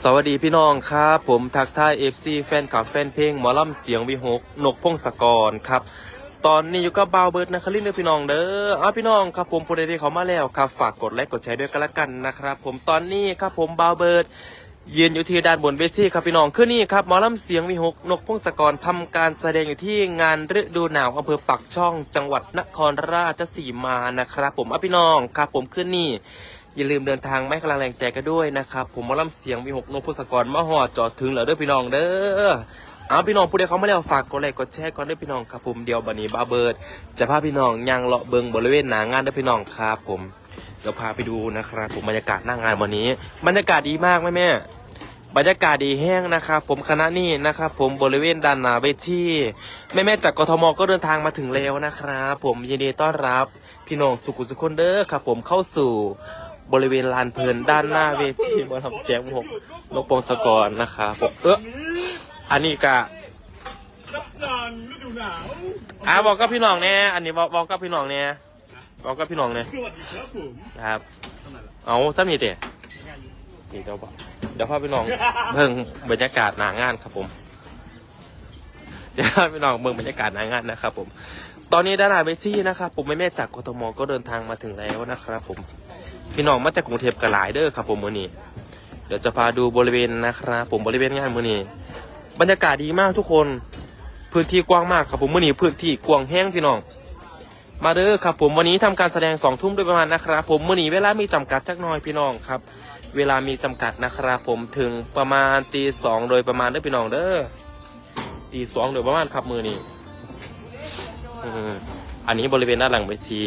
สวัสดีพี่น้องครับ ผมทักทายเอฟซีแฟนคลับแฟนเพลงหมอลำเสียงวิหกนกพงศกรครับ ตอนนี้อยู่กับบาวเบิร์ดนะคลินเด้อพี่น้องเด้ออ้าพี่น้องครับผมผู้ใดที่เขามาแล้วครับฝากกดไลค์กดแชร์ด้วยกันละกันนะครับ ผมตอนนี้ครับผมบาวเบิร์ดยืนอยู่ที่ด้านบนเวทีครับพี่น้องคือนี่ครับหมอลำเสียงวิหกนกพงศกรทำการแสดงอยู่ที่งานฤดูหนาวอำเภอปักช่อง จังหวัดนครราชสีมานะครับ ผมอ้าพี่น้องครับผมคือนี่ อย่าลืมเดินทางไม่กำลังแรงใจกันด้วยนะครับ ผมมอลำเสียงมีหกนพพุสกรมาหอดจอดถึงแล้วเด้อพี่น้องเด้อเอาพี่น้องผู้ใดเขาไมาแล้วฝากกดไลค์กดแชร์ก่อนด้อพี่น้องครับผมเดียวบันนี้บาเบิร์ดจะพาพี่น้องยังเลาะเบิงบริเวณหนางานด้อพี่น้องครับผมเดี๋ยวพาไปดูนะครับผมบรรยากาศหน้างานวันนี้ บรรยากาศดีมากไหมแม่บรรยากาศดีแห้งนะครับผมคณะนี้นะครับผมบริเวณด้านหน้าเวทีแม่แม่จากกทมก็เดินทางมาถึงแล้วนะครับผมยินดีต้อนรับพี่น้องสุขุสุคนเด้อครับผมเข้าสู่ บริเวณลานเพลินด้านหน้าเวทีมาทำแจงหกนกปงสกรนะคะผมเอออันนี้กะรับงานฤดูหนาวอะบอกกับพี่น้องเนี่ยอันนี้บอกบอกกับพี่น้องเนี่ยบอกกับพี่น้องเนี่ยครับผมครับ เอาซ้ำนี่เตะนี่เดี๋ยวบอกเดี๋ยวพ่อพี่น้องเบิ่งบรรยากาศหนางานครับผมเดี๋ยวพาพี่น้องเบิ่งบรรยากาศหนางานนะครับผม ตอนนี้ด้านหน้าเวทีนะครับผมแม่แม่ๆจากกทมก็เดินทางมาถึงแล้วนะครับผมพี่น้องมาจากกรุงเทพกันหลายเด้อครับผมมือนี้เดี๋ยวจะพาดูบริเวณนะครับผมบริเวณงานมือนี้บรรยากาศดีมากทุกคน พื้นที่กว้างมากครับผมมือนี้พื้นที่กว้างแห้งพี่น้อง มาเด้อครับผมวันนี้ทำการแสดงสองทุ่มโดยประมาณนะครับผมมือนี้เวลามีจำกัดจักหน่อยพี่น้องครับ เวลามีจำกัดนะครับผมถึงประมาณตีสองโดยประมาณเด้อพี่น้องเด้อตีสองโดยประมาณครับมือนี้ มอันนี้บริเวณด้านหลังเวที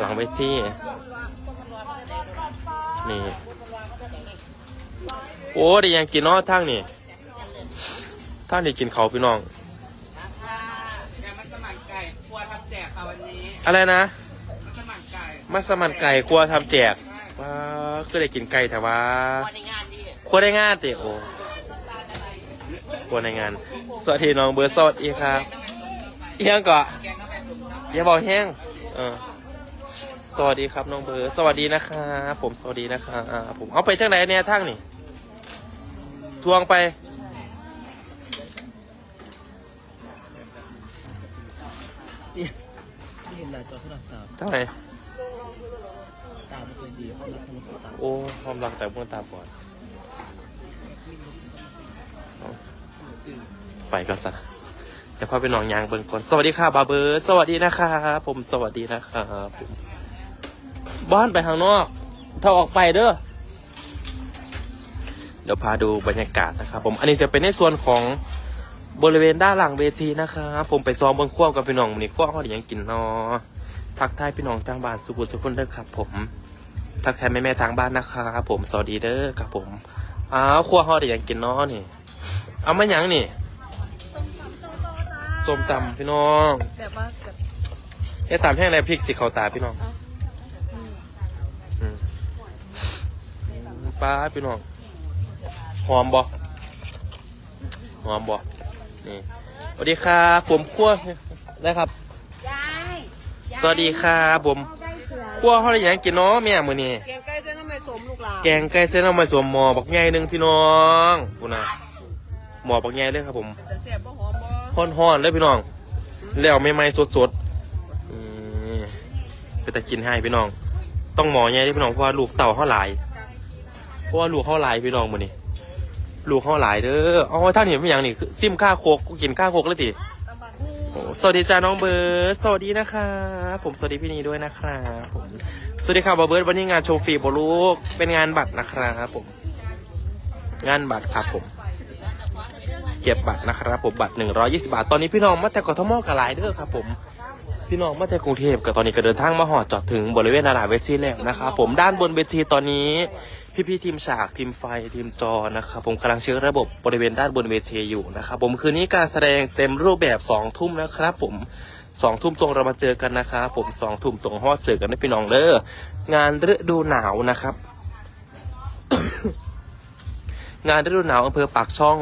หลังเวทีนี่ โอ้ได้ยังกินนอทางนี่ทางนี่กินเขาพี่น้องค่ะยำมัสมันไก่คัวทำแจกค่ะวันนี้อะไรนะมัสมั่นไก่ครัวทำแจกว้าก็ได้กินไก่แต่ว่าวันในงานดีครัวได้งานติโอครัวในงาน สวัสดีน้องเบอร์สวัสดีครับ เอียงก่อนอย่าบอกแห้งเออสวัสดีครับน้องเบอร์สวัสดีนะครับผมสวัสดีนะครับผมเอาไปจากไหนเนี่ยทั้งนี่ทวงไปที่เห็นหน้าจอโทรศัพท์เท่าไหร่ตาไม่เคยดีเขามรักทำกับตาโอ้ความรักแต่เมื่อตาบอดเอาไปก่อนสันะ เดี๋ยวพาไปหนองยางเบิ่งก่อนสวัสดีค่ะบาเบอร์สวัสดีนะครับผมสวัสดีนะครับผมบ้านไปข้างนอก ถ้าออกไปเด้อเดี๋ยวพาดูบรรยากาศนะครับผมอันนี้จะเป็นในส่วนของบริเวณด้านหลังเวทีนะครับผมไปซ้อมบนขั้วกับพี่น้องมันนี้ขั้วเขาได้หยังกินนอทักทายพี่น้องทางบ้านสุขุสุขคนเด้อครับ ผมทักทายแม่แม่ทางบ้านนะครับผมสวัสดีเด้อครับผมอ้าวขั้วเขาได้หยังกินนอนี่ เอามาหยังนี่ ส้มตำพี่น้องแบบว่าแบบไอ้ตำแห้งอะไรพริกสีขาวตาพี่น้องอืมป้าดพี่น้องหอมบ่หอมบ่นี่สวัสดีครับผมขั้วนะครับยายสวัสดีครับผมได้เสือขั้วเขาได้หยังกินเนาะแม่มื้อนี้แกงไก่เจะน้ำไม่สมลูกหลานแกงไก่เส้นเอามาสวมหมอบักใหญ่หนึ่งพี่น้องพูนะหมอบักใหญ่เลยครับผมแต่เสียบบ่หอมบ่ ฮ้อนๆเลยพี่น้อง แล้วใหม่ๆสดๆอืมไปแต่กินให้พี่น้อง ต้องหมอใหญ่เด้อพี่น้องเพราะว่าลูกเต่าเขาหลาย เพราะว่าลูกเขาหลายพี่น้องมื้นี้ลูกเขาหลายเด้ออ๋อท่านเห็นเป็นอย่างนี้คือซิมข้าโคกกูกินข้าโคกเลยติโอ้สวัสดีจ้าน้องเบิร์ดสวัสดีนะครับผมสวัสดีพี่นีด้วยนะครับผมสวัสดีครับบอเบิร์ดวันนี้งานโชว์ฟรีบอลูกเป็นงานบัตรนะครับผม งานบัตรครับผม เก็บบัตรนะครับผมบัตร 120 บาท ตอนนี้พี่น้องมาแต่กทมกับหลายเด้อครับผมพี่น้องมาแต่กรุงเทพกับตอนนี้ก็เดินทางมาหอดจอดถึงบริเวณนาราเวทีแล้วนะครับผมด้านบนเวทีตอนนี้ พี่ๆทีมฉากทีมไฟทีมจอนะครับผมกำลังเช็คระบบบริเวณด้านบนเวทีอยู่นะครับผมคืนนี้การแสดงเต็มรูปแบบสองทุ่มนะครับผมสองทุ่มตรงเรามาเจอกันนะครับผมสองทุ่มตรงฮอดเจอกันได้พี่น้องเด้องานฤดูหนาวนะครับ งานฤดูหนาวอำเภอปากช่อง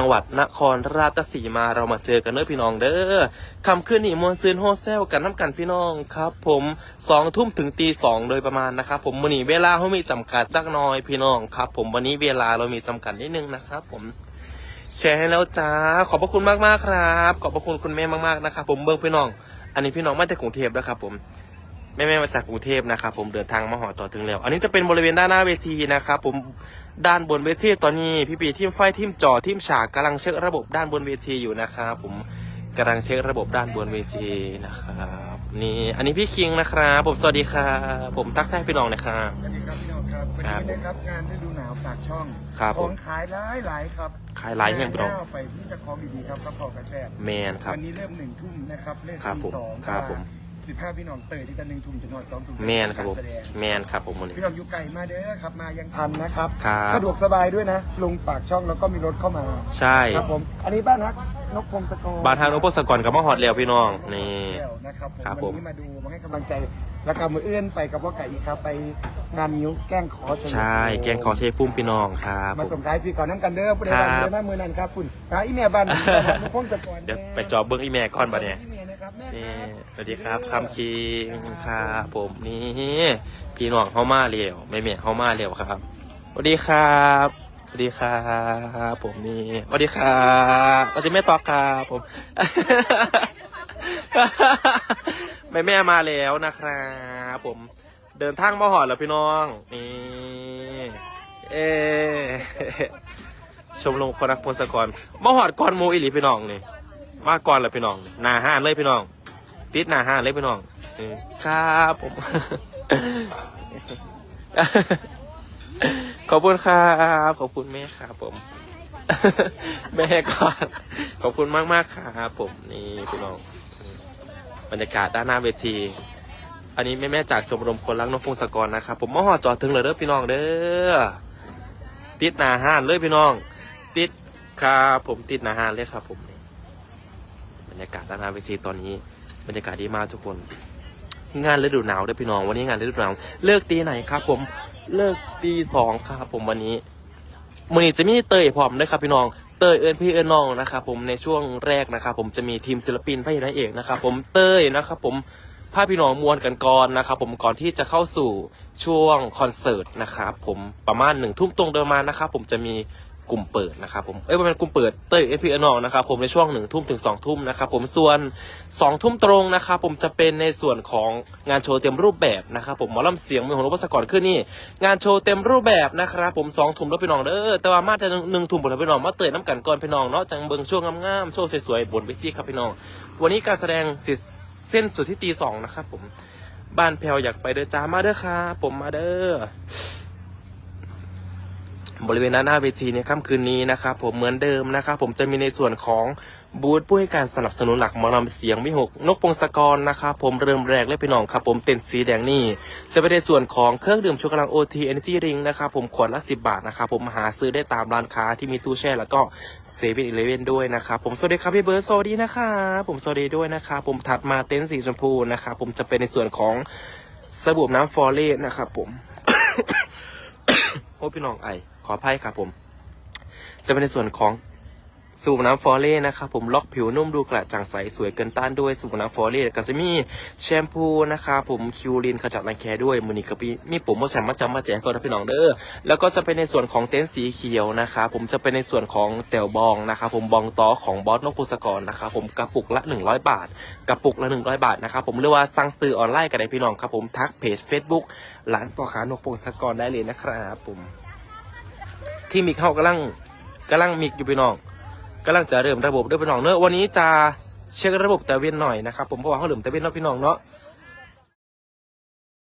จังหวัดนครราชสีมาเรามาเจอกันเด้อพี่น้องเด้อคำขึ้นนี่มวนซืนโฮเซลกันน้ำกันพี่น้องครับ ผมสองทุ่มถึงตีสองโดยประมาณนะครับผมวันนี้เวลาเขามีจำกัดจักน้อยพี่น้องครับ ผมวันนี้เวลาเรามีจำกัดนิดนึงนะครับ ผมแชร์ให้แล้วจ้าขอบพระคุณมากมากๆครับ ขอบพระคุณคุณแม่มากๆนะครับผมเบิ้งพี่น้อง อันนี้พี่น้องมาจากกรุงเทพนะครับ ผม แม่แม่ๆมาจากกรุงเทพนะครับผมเดินทางมาหอต่อถึงแล้ว อันนี้จะเป็นบริเวณด้านหน้าเวทีนะครับผมด้านบนเวทีตอนนี้พี่ปีทีมไฟทีมจอทีมฉากกำลังเช็คระบบด้านบนเวทีอยู่นะครับผมกำลังเช็คระบบด้านบนเวทีนะครับนี่อันนี้พี่คิงนะครับผมสวัสดีครับผมทักทายพี่น้องนะครับสวัสดีครับพี่น้องครับวันครับนี้นะครับงานฤดูหนาวปากช่องครับขผอมงขายหลายหลายๆครับขายหลายแห่งพี่น้องแม่ไปพี่จะของดีๆครับกระเพากระแซบแมนครับวันนี้เริ่มหนึ่งทุ่มนะครับเลิกครับตีผมสองครับผม สิบห้าพี่น้องเปิดที่จะหนึ่งทุ่มจนถึงสองทุ่มแมนครับผมกาแสดงแมนครับผมวันนี้ พี่น้องอยู่ไกลมาเด้อครับมายังทันนะครับครับ สะดวกสบายด้วยนะลงปากช่องแล้วก็มีรถเข้ามาใช่ครับผมอันนี้บ้านฮักนกพงศกรบานทางนพสกรกับมะฮอดแล้วพี่น้องนี่ แล้วนะครับผมครับผมวันนี้มาดูมาให้กำลังใจแล้วก็มือเอื้อนไปกับพ่อไก่อีกครับไปงานนิ้วแกล้งขอเฉลิมใช่แกงขอเชฟพุ่มพี่น้องครับ มาผมส่งท้ายพี่ก่อนน้ำกันเด้อผู้ใดครับบ้านผู้ใดบ้านมือนั้นครับคุณหาอีเมียบ้านนกพงศกรเดี๋ยวไปจอบเบิ้งอีแม่ก่อนปะเนี่ยอีเมียนะ ครับแม่นี่ครับสวัสดีครับคำคิงครับผมนี่พี่น้องเข้ามาเร็วแม่แม่เข้ามาเร็วครับสวัสดีครับสวัสดีครับผมนี่สวัสดีครับสวัสดีแม่ตอกครับผม แม่แม่มาแล้วนะครับผมเดินทางมาหอดแล้วพี่น้องนี่เอชมรมคนรักพลสกรมาหอดก่อนมูอิหลีพี่น้องนี่ มาก่อนเลยพี่น้องหนาห้านเลยพี่น้อง ติดหนาห้านเลยพี่น้องเออครับผม ขอบคุณครับขอบคุณแม่ครับผม แม่ก่อนขอบคุณมากมากๆครับผมนี่พี่น้องบรรยากาศด้านหน้าเวที อันนี้แม่แม่ๆจากชมรมคนรักนกพงศกรนะครับผมมาหอดจอดถึงเลยเด้อพี่น้องเด้อติดหนาห้านเลยพี่น้อง ติดครับผมติดหนาห้านเลยครับผม รรยากาศด้านหน้าเวทีตอนนี้บรรยากาศดีมากทุกคน งานฤดูหนาวด้วยพี่น้องวันนี้งานฤดูหนาวเลิกตีไหนครับผมเลิกตีสองครับผมวันนี้มือนี้จะมีเตยพร้อมด้วยครับพี่น้องเตยเอิญพี่เอิญน้องนะครับผมในช่วงแรกนะครับผมจะมีทีมศิลปินพระเอกนางเอกนะครับผมเตยนะครับผมพาพี่น้องมวลกันก่อนนะครับผมก่อนที่จะเข้าสู่ช่วงคอนเสิร์ตนะครับผมประมาณหนึ่งทุ่มตรงเดิมมานะครับผมจะมี กลุ่มเปิดนะครับผม เอ้ยมันเป็นกลุ่มเปิดเตยเอพีเอนองนะครับผมในช่วงหนึ่งทุ่มถึงสองทุ่มนะครับผมส่วนสองทุ่มตรงนะครับผมจะเป็นในส่วนของงานโชว์เต็มรูปแบบนะครับผมหมอลำเสียงมือของรบสกรขึ้นนี่งานโชว์เต็มรูปแบบนะครับผมสองทุ่มแล้วพี่น้องเด้อแต่ว่ามาแต่หนึ่งทุ่มบนพี่น้องมาเตยน้ำกันก่อนพี่น้องเนาะจังเบิงช่วงงามๆช่วงสวยๆบนเวทีครับพี่น้อง วันนี้การแสดงสร็จเส้นสุดที่ตีสองนะครับผมบ้านแพลวอยากไปเด้อจ้ามาเด้อครับผมมาเด้อ บริเวณด้านหน้าเวทีในค่ำคืนนี้นะครับผมเหมือนเดิมนะครับผมจะมีในส่วนของบูธผู้ให้การสนับสนุนหลักมอลำเสียงมิหกนกพงศกรนะครับผมเริ่มแรกเลยพี่น้องครับผมเต็นท์สีแดงนี่จะเป็นในส่วนของเครื่องดื่มชูกำลัง OT Energy Drink นะครับผมขวดละ10บาทนะครับผมหาซื้อได้ตามร้านค้าที่มีตู้แช่แล้วก็เซเว่นอีเลเว่นด้วยนะครับผมสวัสดีครับพี่เบิร์ดสวัสดีนะครับผมสวัสดีด้วยนะครับผมถัดมาเต็นท์สีชมพูนะครับผมจะเป็นในส่วนของสบู่น้ำฟอเรสนะครับผมโอ้พี่น้องไอ ขออภัยครับผม จะเป็นในส่วนของสูบน้ำฟอร์เล่นะครับผมล็อกผิวนุ่มดูกระจ่างใสสวยเกินต้านด้วยสูบน้ำฟอร์เล่ก็จะมีแชมพูนะครับผมคิวรินขจัดรังแคด้วยมือนี้ก็มีมีผมมาแชมมาจำมาแจกก่อนนะพี่น้องเด้อแล้วก็จะเป็นในส่วนของเต็นท์สีเขียวนะครับผมจะเป็นในส่วนของแจวบองนะครับผมบองตอของบอสนกพุสกรนะครับผมกระปุกละ 100 บาท กระปุกละ 100 บาทนะครับผมเรียกว่าสั่งซื้อออนไลน์กันได้พี่น้องครับผมทักเพจ Facebook ร้านปอขานกพุสกรได้เลยนะครับผม ที่มิกเขากำลังกำลังมิกอยู่พี่น้องกำลังจะเริ่มระบบด้วยพี่น้องเนอะวันนี้จะเช็คระบบแต่เวียนหน่อยนะครับผมเพราะว่าเขาเหลืมแต่เวียนเนาะพี่น้องเนาะ